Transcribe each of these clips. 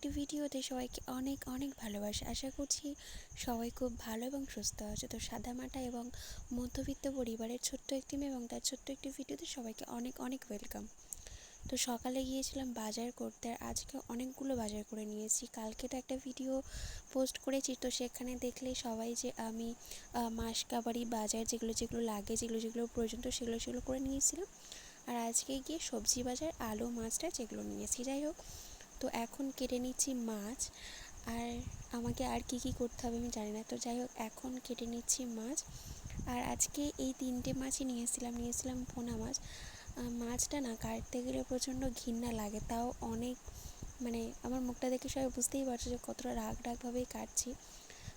একটি ভিডিওতে সবাইকে অনেক অনেক ভালোবাসা। আশা করছি সবাই খুব ভালো এবং সুস্থ আছে। তো সাদামাটা এবং মধ্যবিত্ত পরিবারের ছোট্ট একটি মেয়ে এবং তার ছোট্ট একটি ভিডিওতে সবাইকে অনেক অনেক ওয়েলকাম তো সকালে গিয়েছিলাম বাজার করতে। আর আজকে অনেকগুলো বাজার করে নিয়েছি। কালকে তো একটা ভিডিও পোস্ট করেছি। তো সেখানে দেখলে সবাই যে আমি মাসকাবাড়ি বাজার যেগুলো যেগুলো লাগে, যেগুলো যেগুলো প্রয়োজন, তো সেগুলো সেগুলো করে নিয়েছিলাম। আর আজকে গিয়ে সবজি বাজার, আলু, মাছটা যেগুলো নিয়েছি। যাই হোক তো এখন কেটে নিচ্ছি মাছ। আর আমাকে আর কি কি করতে হবে আমি জানি না। তো যাই হোক, এখন কেটে নিচ্ছি মাছ। আর আজকে এই তিনটে মাছই নিয়েছিলাম নিয়েছিলাম পোনা মাছ। মাছটা না কাটতে গেলে প্রচণ্ড ঘৃণা লাগে, তাও অনেক মানে আমার মুখটা দেখে সবাই বুঝতেই পারছ যে কতটা রাগ রাগভাবেই কাটছি।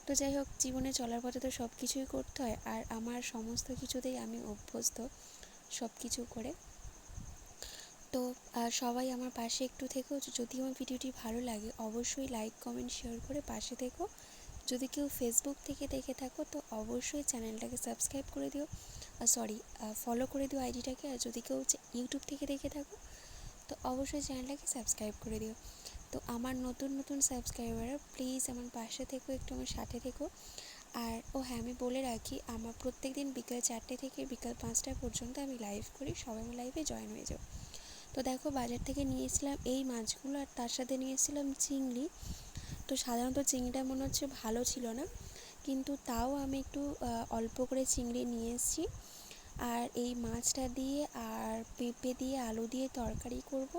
তো যাই হোক, জীবনে চলার পথে তো সব কিছুই করতে হয়, আর আমার সমস্ত কিছুতেই আমি অভ্যস্ত সব কিছু করে। তো সবাই আমার পাশে একটু থেকো। যদি আমার ভিডিওটি ভালো লাগে, অবশ্যই লাইক কমেন্ট শেয়ার করে পাশে থেকো। যদি কেউ ফেসবুক থেকে দেখে থাকো, তো অবশ্যই চ্যানেলটাকে সাবস্ক্রাইব করে দিও। সরি ফলো করে দিও আইডিটাকে আর যদি কেউ ইউটিউব থেকে দেখে থাকো, তো অবশ্যই চ্যানেলটাকে সাবস্ক্রাইব করে দিও। তো আমার নতুন নতুন সাবস্ক্রাইবাররা প্লিজ আমার পাশে থেকো, একটু আমার সাথে থেকো। আর, ও হ্যাঁ আমি বলে রাখি, আমার প্রত্যেক দিন বিকেল চারটে থেকে বিকাল পাঁচটা পর্যন্ত আমি লাইভ করি। সবাই আমার লাইভে জয়েন হয়ে যাও। তো দেখো বাজার থেকে নিয়েছিলাম এই মাছগুলো আর তার সাথে নিয়েছিলাম চিংড়ি। তো সাধারণত চিংড়িটা মনে হচ্ছে ভালো ছিল না, কিন্তু তাও আমি একটু অল্প করে চিংড়ি নিয়ে এসেছি। আর এই মাছটা দিয়ে আর পেঁপে দিয়ে আলু দিয়ে তরকারি করব,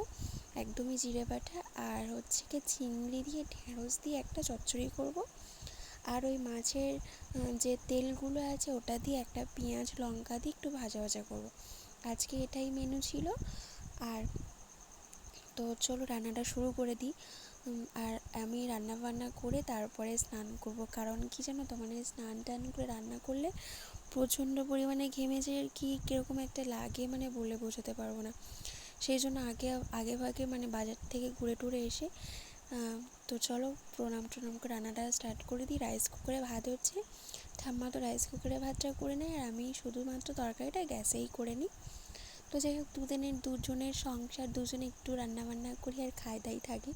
একদমই জিরে বাটা। আর হচ্ছে কি চিংড়ি দিয়ে ঢেঁড়স দিয়ে একটা চচ্চড়ি করব। আর ওই মাছের যে তেলগুলো আছে ওটা দিয়ে একটা পেঁয়াজ, লঙ্কা দিয়ে একটু ভাজা ভাজা করব। আজকে এটাই মেনু ছিল। আর তো চলো রান্নাটা শুরু করে দিই। আর আমি রান্না বান্না করে তারপরে স্নান করব। কারণ কি জানো তো মানে স্নান টান করে রান্না করলে প্রচণ্ড পরিমাণে ঘেমে যে কি কীরকম একটা লাগে মানে বলে বোঝাতে পারব না। সেই জন্য আগে আগে ভাগে মানে বাজার থেকে ঘুরে টুরে এসে তো চলো প্রণাম টনাম করে রান্নাটা স্টার্ট করে দিই। রাইস কুকারে ভাত হচ্ছে। ঠাম্মা তো রাইস কুকারে ভাতটা করে নেয় আর আমি শুধুমাত্র তরকারিটা গ্যাসেই করে নিই। তো যাই হোক, দুদিনের, দুজনের সংসার, দুজনে একটু রান্নাবান্না করি আর খাই দাই থাকি।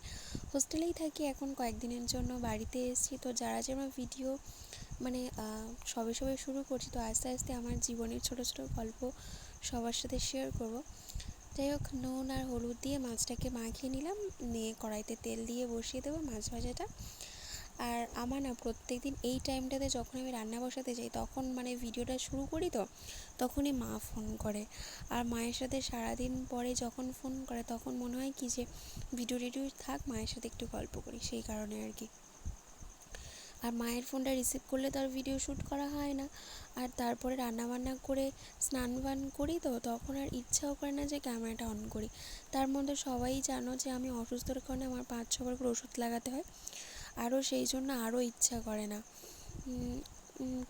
হোস্টেলেই থাকি, এখন কয়েকদিনের জন্য বাড়িতে এসেছি। তো যারা যে আমার ভিডিও মানে সবে সবে শুরু করছি, তো আস্তে আস্তে আমার জীবনের ছোট ছোট গল্প সবার সাথে শেয়ার করব। যাই হোক, নুন আর হলুদ দিয়ে মাছটাকে মাখিয়ে নিলাম। নিয়ে কড়াইতে তেল দিয়ে বসিয়ে দেবো মাছ ভাজাটা। আর আমার না প্রত্যেক দিন এই টাইমটাতে যখন আমি রান্না বসাতে যাই, তখন মানে ভিডিওটা শুরু করি তো, তখনই মা ফোন করে। আর মায়ের সাথে সারাদিন পরে যখন ফোন করে, তখন মনে হয় কি যে ভিডিও টিডিও থাক, মায়ের সাথে একটু গল্প করি, সেই কারণে আর কি। আর মায়ের ফোনটা রিসিভ করলে তো আর ভিডিও শ্যুট করা হয় না। আর তারপরে রান্নাবান্না করে স্নান বান করি তো, তখন আর ইচ্ছাও করে না যে ক্যামেরাটা অন করি। তার মধ্যে সবাই জানো যে, আমি অসুস্থর কারণে আমার পাঁচ ছবার করে ওষুধ লাগাতে হয়। আরও সেই জন্য আরও ইচ্ছা করে না।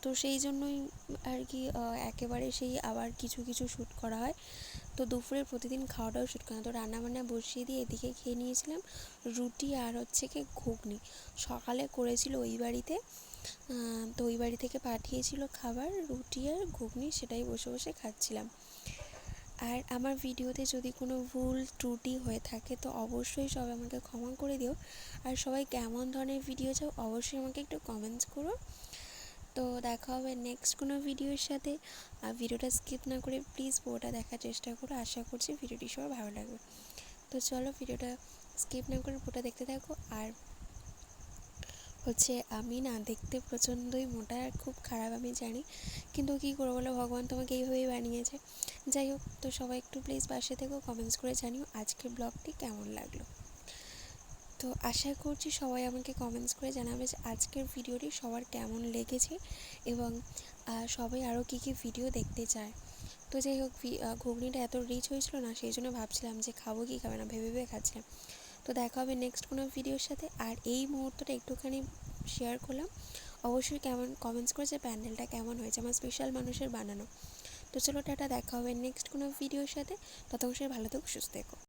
তো সেই জন্যই আর কি একেবারে সেই আবার কিছু কিছু শ্যুট করা হয়। তো দুপুরে প্রতিদিন খাওয়াটাও শ্যুট করা তো রান্নাবান্না বসিয়ে দিয়ে এদিকে খেয়ে নিয়েছিলাম রুটি আর হচ্ছে কি ঘুগনি। সকালে করেছিল ওই বাড়িতে। তো ওই বাড়ি থেকে পাঠিয়েছিল খাবার, রুটি আর ঘুগনি, সেটাই বসে বসে খাচ্ছিলাম। আর আমার ভিডিওতে যদি কোনো ভুল ত্রুটি হয়ে থাকে, তো অবশ্যই সবাই আমাকে ক্ষমা করে দিও। আর সবাই কেমন ধরনের ভিডিও চাও, অবশ্যই আমাকে একটু কমেন্টস করো। তো দেখা হবে নেক্সট কোনো ভিডিওর সাথে। আর ভিডিওটা স্কিপ না করে প্লিজ পুরোটা দেখার চেষ্টা করো। আশা করছি ভিডিওটি সবার ভালো লাগবে। তো চলো ভিডিওটা স্কিপ না করে পুরোটা দেখতে থাকো। আর হচ্ছে আমি না দেখতে প্রচণ্ডই মোটা খুব খারাপ, আমি জানি। কিন্তু কী করব বলো? ভগবান তোমাকে এইভাবেই বানিয়েছে। যাই হোক, তো সবাই একটু প্লিজ পাশে থেকো কমেন্টস করে জানিও আজকের ব্লগটি কেমন লাগল। তো আশা করছি সবাই আমাকে কমেন্টস করে জানাবে যে আজকের ভিডিওটি সবার কেমন লেগেছে এবং সবাই আরও কী কী ভিডিও দেখতে চায়। তো যাই হোক ঘুগনিটা এত রিচ হয়েছিল না, সেই জন্য ভাবছিলাম যে খাব কি খাবে না, ভেবে ভেবে খাচ্ছিলাম তো দেখা হবে নেক্সট কোনো ভিডিওর সাথে। আর এই মুহূর্তটা একটুখানি শেয়ার করলাম। অবশ্যই কেমন কমেন্টস করেছে, প্যান্ডেলটা কেমন হয়েছে? আমার স্পেশাল মানুষের বানানো। তো চলো টাটা, দেখা হবে নেক্সট কোনো ভিডিওর সাথে। ততক্ষণ ভালো থেকো, সুস্থ থেকো।